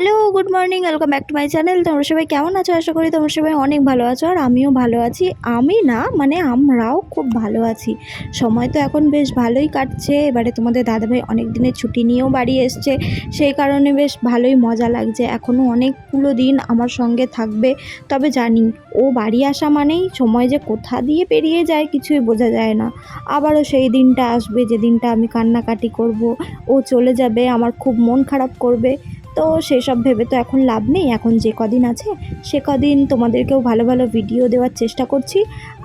Hello, good morning, welcome back to my channel. তোমরা সবাই কেমন আছো? আশা করি তোমরা সবাই অনেক ভালো আছো, আর আমিও ভালো আছি। আমি না মানে আমরাও খুব ভালো আছি। সময় তো এখন বেশ ভালোই কাটছে। এবারে তোমাদের দাদাভাই অনেক দিনের ছুটি নিয়েও বাড়ি এসছে। সেই কারণে বেশ ভালোই মজা লাগছে। এখনও অনেকগুলো দিন আমার সঙ্গে থাকবে। তবে জানি, ও বাড়ি আসা মানেই সময় যে কোথা দিয়ে পেরিয়ে যায় কিছুই বোঝা যায় না। আবারও সেই দিনটা আসবে যে দিনটা আমি কান্নাকাটি করব। ও চলে যাবে, আমার খুব মন খারাপ করবে। তো সেসব ভেবে তো এখন লাভ নেই। এখন যে কদিন আছে, সে কদিন তোমাদেরকেও ভালো ভালো ভিডিও দেওয়ার চেষ্টা করছি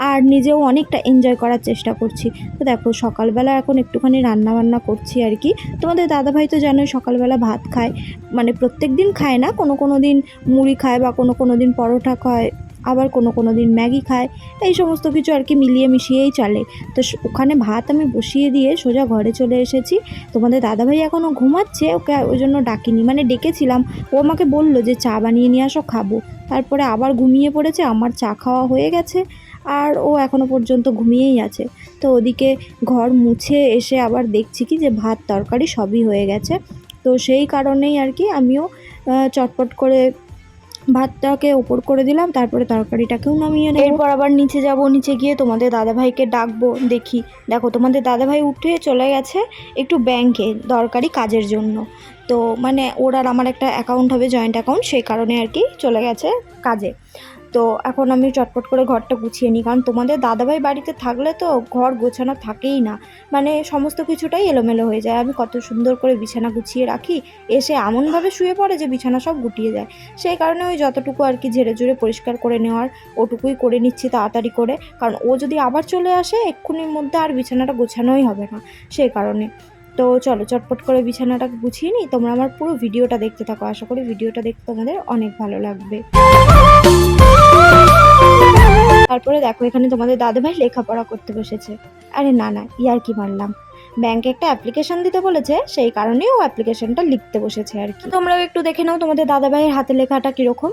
আর নিজেও অনেকটা এনজয় করার চেষ্টা করছি। তো দেখো, সকালবেলা এখন একটুখানি রান্না বান্না করছি আর কি। তোমাদের দাদাভাই তো জানোই সকালবেলা ভাত খায়। মানে প্রত্যেক দিন খায় না, কোনো কোনো দিন মুড়ি খায় বা কোনো কোনো দিন পরোটা খায়। আবার কোনো কোনো দিন ম্যাগি খায়। এই সমস্ত কিছু আর কি মিলিয়ে মিশিয়েই চলে। তো ওখানে ভাত আমি বসিয়ে দিয়ে সোজা ঘরে চলে এসেছি। তোমাদের দাদাভাই এখনও ঘুমাচ্ছে, ওকে ওই জন্য ডাকিনি। মানে ডেকেছিলাম, ও আমাকে বলল যে চা বানিয়ে নিয়ে আসো, খাব। তারপরে আবার ঘুমিয়ে পড়েছে, আমার চা খাওয়া হয়ে গেছে, আর ও এখনও পর্যন্ত ঘুমিয়েই আছে। তো ওদিকে ঘর মুছে এসে আবার দেখছি কি যে ভাত, তরকারি সবই হয়ে গেছে। তো সেই কারণেই আর কি আমিও চটপট করে ভাতটাকে ওপর করে দিলাম, তারপরে তরকারিটাকেও নামিয়ে নেব। এরপর আবার নিচে যাব, নিচে গিয়ে তোমাদের দাদাভাইকে ডাকবো, দেখি। দেখো, তোমাদের দাদাভাই উঠে চলে গেছে একটু ব্যাংকে দরকারি কাজের জন্য। তো মানে ওর আর আমার একটা অ্যাকাউন্ট হবে জয়েন্ট অ্যাকাউন্ট সেই কারণে আর কি চলে গেছে কাজে। তো এখন আমি চটপট করে ঘরটা গুছিয়ে নিই। কারণ তোমাদের দাদাভাই বাড়িতে থাকলে তো ঘর গোছানো থাকেই না। মানে সমস্ত কিছুটাই এলোমেলো হয়ে যায়। আমি কত সুন্দর করে বিছানা গুছিয়ে রাখি, এসে এমনভাবে শুয়ে পড়ে যে বিছানা সব গুটিয়ে যায় সেই কারণে ওই যতটুকু আর কি ঝেড়ে ঝুড়ে পরিষ্কার করে নেওয়ার ওটুকুই করে নিচ্ছি তাড়াতাড়ি করে। কারণ ও যদি আবার চলে আসে, এক্ষুনির মধ্যে আর বিছানাটা গোছানোই হবে না সেই কারণে। তো চলো চটপট করে বিছানাটা গুছিয়ে নিই। তোমরা আমার পুরো ভিডিওটা দেখতে থাকো। আশা করি ভিডিওটা দেখতে তোমাদের অনেক ভালো লাগবে। দেখো, এখানে তোমাদের দাদুভাই লেখাপড়া করতে বসেছে। আরে না না ইয়ার কি মারলাম ব্যাংকে একটা অ্যাপ্লিকেশন দিতে বলেছে, সেই কারণেই ও অ্যাপ্লিকেশনটা লিখতে বসেছে আর কি। তোমরাও একটু দেখে নাও তোমাদের দাদাভাইয়ের হাতে লেখাটা কীরকম।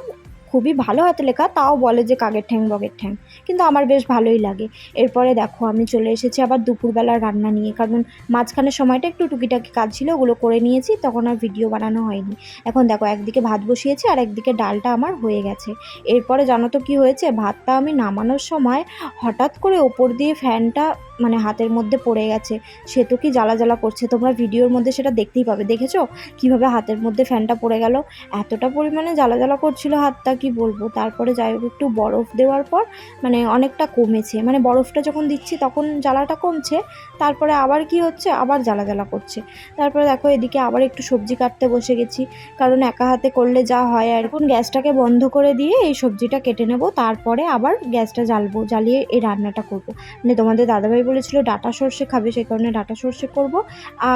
খুবই ভালো হাতে লেখা, তাও বলে যে কাগের ঠ্যাং, বগের ঠ্যাং। কিন্তু আমার বেশ ভালোই লাগে। এরপরে দেখো, আমি চলে এসেছি আবার দুপুরবেলার রান্না নিয়ে। কারণ মাঝখানের সময়টা একটু টুকিটাকি কাজ ছিল, ওগুলো করে নিয়েছি, তখন আর ভিডিও বানানো হয়নি। এখন দেখো, একদিকে ভাত বসিয়েছি, আর একদিকে ডালটা আমার হয়ে গেছে। এরপরে জানো তো কী হয়েছে? ভাতটা আমি নামানোর সময় হঠাৎ করে ওপর দিয়ে ফ্যানটা মানে হাতের মধ্যে পড়ে গেছে, সে তো কি জ্বালা জ্বালা করছে? তোমরা ভিডিওর মধ্যে সেটা দেখতেই পাবে, দেখেছ? কীভাবে হাতের মধ্যে ফ্যানটা পড়ে গেল? এতটা পরিমাণে জ্বালা জ্বালা করছিল হাতটা, কি বলব? তারপরে যাই হোক, একটু বরফ দেওয়ার পর মানে অনেকটা কমেছে। মানে বরফটা যখন দিচ্ছি, তখন জ্বালাটা কমছে, তারপরে আবার কি হচ্ছে? আবার জ্বালা জ্বালা করছে। তারপরে দেখো, এদিকে আবার একটু সবজি কাটতে বসে গেছি, কারণ একা হাতে করলে যা হয় আর এখন গ্যাসটাকে বন্ধ করে দিয়ে এই সবজিটা কেটে নেব, তারপরে আবার গ্যাসটা জ্বালবো, জ্বালিয়ে এই রান্নাটা করব। মানে তোমাদের দাদাভাই বলেছিল ডাটা সর্ষে খাবে সেই কারণে ডাটা সর্ষে করব।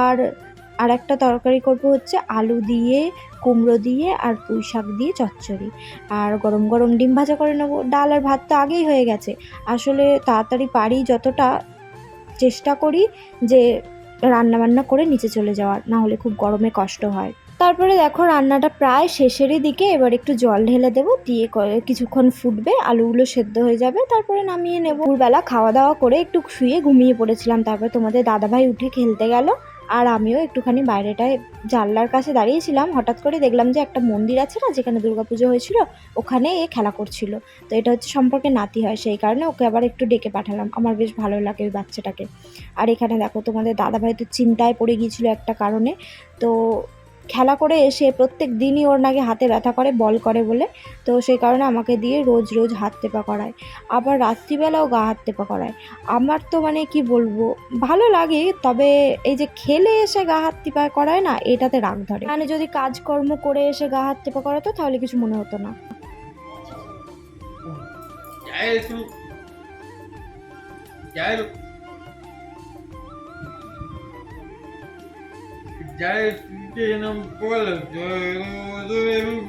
আর আর একটা তরকারি করব হচ্ছে আলু দিয়ে, কুমড়ো দিয়ে আর পুঁই শাক দিয়ে চচ্চড়ি। আর গরম গরম ডিম ভাজা করে নেব। ডাল আর ভাত তো আগেই হয়ে গেছে। আসলে তাড়াতাড়ি পারি যতটা চেষ্টা করি যে রান্না বান্না করে নিচে চলে যাওয়ার না হলে খুব গরমে কষ্ট হয়। তারপরে দেখো রান্নাটা প্রায় শেষেরই দিকে, এবার একটু জল ঢেলে দেবো, দিয়ে কিছুক্ষণ ফুটবে, আলুগুলো সেদ্ধ হয়ে যাবে, তারপরে নামিয়ে নেব। দুপুরবেলা খাওয়া দাওয়া করে একটু শুয়ে ঘুমিয়ে পড়েছিলাম, তারপরে তোমাদের দাদাভাই উঠে খেলতে গেল, আর আমিও একটুখানি বাইরেটায় জানলার কাছে দাঁড়িয়েছিলাম, হঠাৎ করে দেখলাম যে একটা মন্দির আছে না, যেখানে দুর্গাপুজো হয়েছিল, ওখানে এ খেলা করছিল। তো এটা হচ্ছে সম্পর্কে নাতি হয়, সেই কারণে ওকে আবার একটু ডেকে পাঠালাম, আমার বেশ ভালো লাগে ওই বাচ্চাটাকে। আর এখানে দেখো তোমাদের দাদাভাই তো চিন্তায় পড়ে গিয়েছিল একটা কারণে, তো খেলা করে এসে প্রত্যেক দিনই ওর নাকি হাতে ব্যথা করে বল করে বলে। তো সেই কারণে আমাকে দিয়ে রোজ রোজ হাত টেপা করায়। আবার রাত্রিবেলাও গা হাত টেপা করায়। আমার তো মানে কি বলব ভালো লাগে তবে এই যে খেলে এসে গা হাত টেপা করায় না এটাতে রাগ ধরে। মানে যদি কাজকর্ম করে এসে গা হাত টেপা করাতো তাহলে কিছু মনে হতো না। Geil, Tiene un pollo, pero no tiene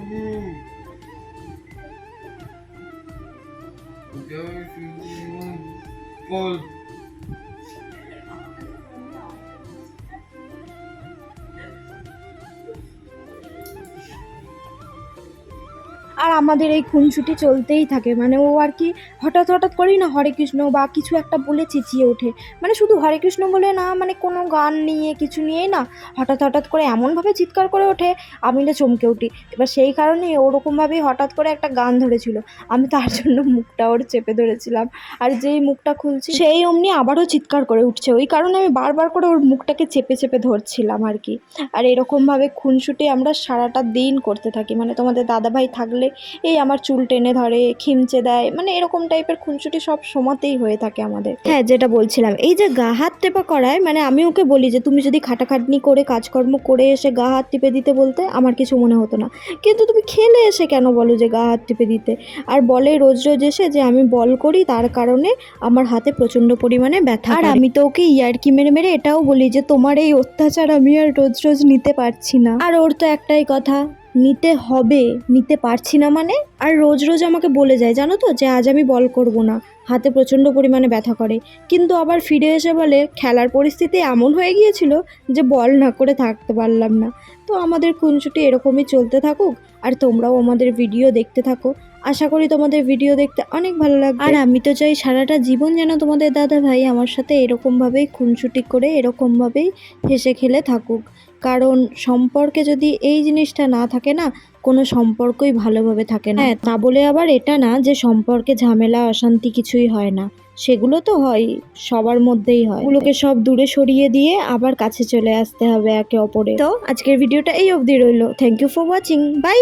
আর আমাদের এই খুনসুটি চলতেই থাকে। মানে ও আর কি হঠাৎ হঠাৎ করেই না হরে কৃষ্ণ বা কিছু একটা বলে চেঁচিয়ে ওঠে। মানে শুধু হরে কৃষ্ণ বলে না মানে কোনো গান নিয়ে, কিছু নিয়েই না হঠাৎ হঠাৎ করে এমনভাবে চিৎকার করে ওঠে, আমি না চমকে উঠি। এবার সেই কারণে ওরকমভাবেই হঠাৎ করে একটা গান ধরেছিল। আমি তার জন্য মুখটা ওর চেপে ধরেছিলাম। আর যেই মুখটা খুলছি সেই অমনি আবারও চিৎকার করে উঠছে। ওই কারণে আমি বারবার করে ওর মুখটাকে চেপে চেপে ধরছিলাম আর কি। আর এরকমভাবে খুনসুটি আমরা সারাটা দিন করতে থাকি। মানে তোমাদের দাদাভাই থাকলে এই আমার চুল টেনে ধরে খিমচে দেয়। মানে এরকম টাইপের খুনসুটি সব সময়তেই হয়ে থাকে আমাদের। হ্যাঁ যেটা বলছিলাম। এই যে গা হাত টেপা করায় মানে আমি ওকে বলি যে তুমি যদি খাটাখাটনি করে কাজকর্ম করে এসে গা হাত টিপে দিতে বলতে আমার কিছু মনে হতো না। কিন্তু তুমি খেলে এসে কেন বলো যে গা হাত টিপে দিতে? আর বলে রোজ রোজ এসে যে আমি বল করি তার কারণে আমার হাতে প্রচণ্ড পরিমাণে ব্যথা আর আমি তো ওকে ইয়ারকি মেরে মেরে এটাও বলি যে তোমার এই অত্যাচার আমি আর রোজ রোজ নিতে পারছি না। আর ওর তো একটাই কথা নিতে হবে, নিতে পারছি না মানে? আর রোজ রোজ আমাকে বলে যায়, জানো তো, যে আজ আমি বল করব না। হাতে প্রচণ্ড পরিমাণে ব্যথা করে। কিন্তু আবার ফিরে এসে বলে, খেলার পরিস্থিতি এমন হয়ে গিয়েছিল যে বল না করে থাকতে পারলাম না। তো আমাদের খুনছুটি এরকমই চলতে থাকুক, আর তোমরাও আমাদের ভিডিও দেখতে থাকো। আশা করি তোমাদের ভিডিও দেখতে অনেক ভালো লাগবে। আর আমি তো চাই সারাটা জীবন যেন তোমাদের দাদা ভাই আমার সাথে এরকমভাবেই খুনসুটি করে এরকমভাবেই হেসে খেলে থাকুক। কারণ সম্পর্কে যদি এই জিনিসটা না থাকে না কোনো সম্পর্কই ভালোভাবে থাকে না। হ্যাঁ তা বলে আবার এটা না যে সম্পর্কে ঝামেলা অশান্তি কিছুই হয় না। সেগুলো তো হয় সবার মধ্যেই হয়। ওগুলোকে সব দূরে সরিয়ে দিয়ে আবার কাছে চলে আসতে হবে একে অপরে তো আজকের ভিডিওটা এই অবধি রইল। Thank you for watching bye